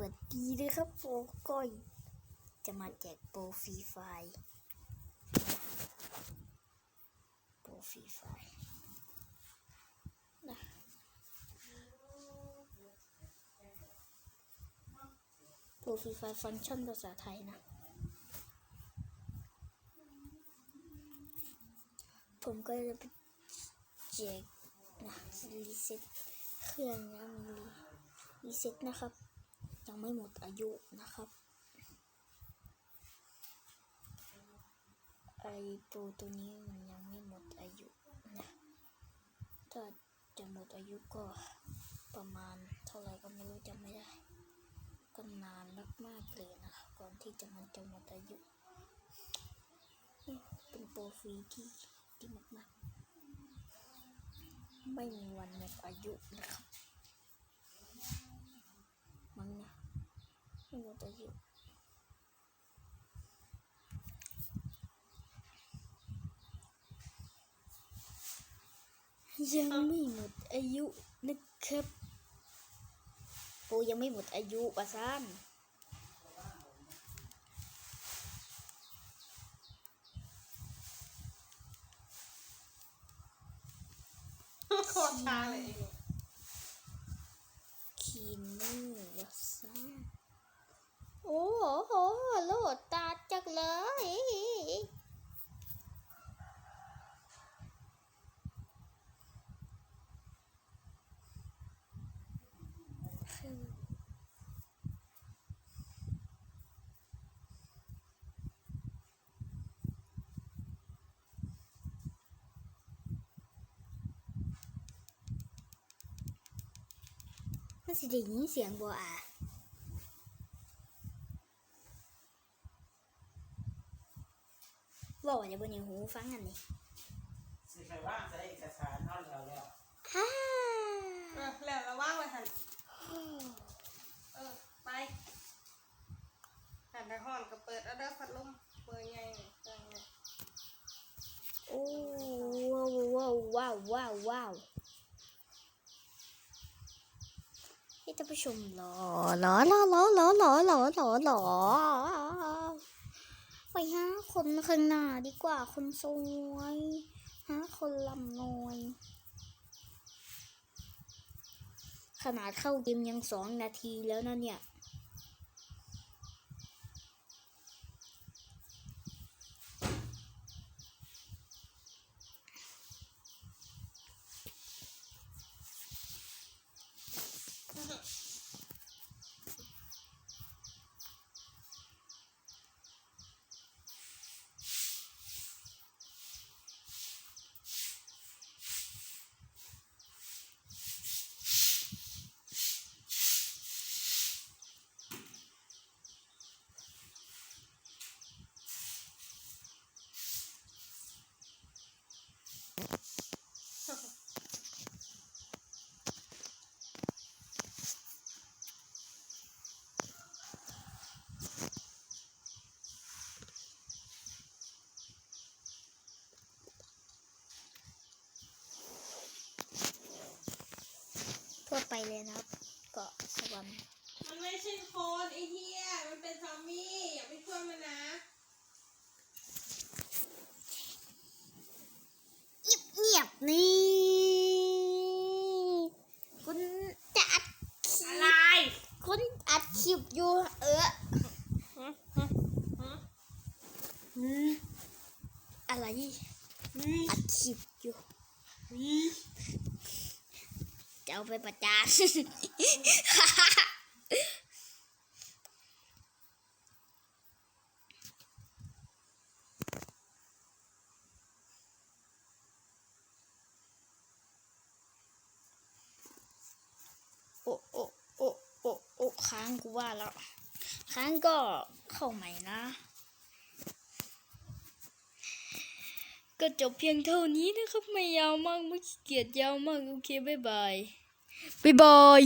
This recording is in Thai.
วัสดีนะครับโปก้อยจะมาแจกโปรฟรีไฟโปรฟรีไฟนะโปรฟรีไฟฟังก์ชันภาษาไทยนะ ผมก็จะไปแจกนะรีเซ็ตเครื่องนะมีรีเซ็ตนะครับ ยังไม่หมดอายุนะครับ ไอโปรตัวนี้มันยังไม่หมดอายุนะ ถ้าจะหมดอายุก็ประมาณเท่าไหร่ก็ไม่รู้จำไม่ได้ ก็นานมากๆเลยนะครับก่อนที่จะมันจะหมดอายุ เป็นโปรฟรีที่ดีมากๆ ไม่มีวันหมดอายุนะครับ what does it? Giang mi một ayu nức khép ปูยังไม่หมดอายุปะซานโคตรช้าเลยคีนูวะซัน โอ้โหโลดตาจักเลยมันสิได้ยินเสียงบ่อะ บอกว่าจะบนยังหูฟังอันนี้สิไปว่างใช้เอกสารเท่าแล้วแล้วฮ่าเออแล้วเราว่างไว้หันเออไปหันไปห้อนก็เปิดเอาเด้อพัดลมเปิดไงเนี่ยเปิดไงโอ้ว้าวว้าวว้าวว้าวว้าวให้ท่านผู้ชมรอรอรอรอรอรอรอรอรอไป หาคนข้างหน้าดีกว่าคนสวยหาคนลำน้อยขนาดเข้าเกมยังสองนาทีแล้วนะเนี่ย ทั่วไปเลยนะครับเกาะสวรรค์มันไม่ใช่โคนไอ้เหี้ยมันเป็นซอมบี้อย่าไปช่วยมันนะ เงียบเงียบๆนี่คุณจะอัดคลิ อะไร ปคุณอัด คลิปอยู่เอออืมอะไรอัดคลิปอยู่จะเอาไปประจาน โอ้โอ้โอ้โอ้โอ้ ค้างกูว่าแล้ว ค้างก็เข้าใหม่นะ ก็จบเพียงเท่านี้นะครับ ไม่ยาวมากไม่เกียดยาวมาก โอเค บ๊ายบาย บ๊ายบาย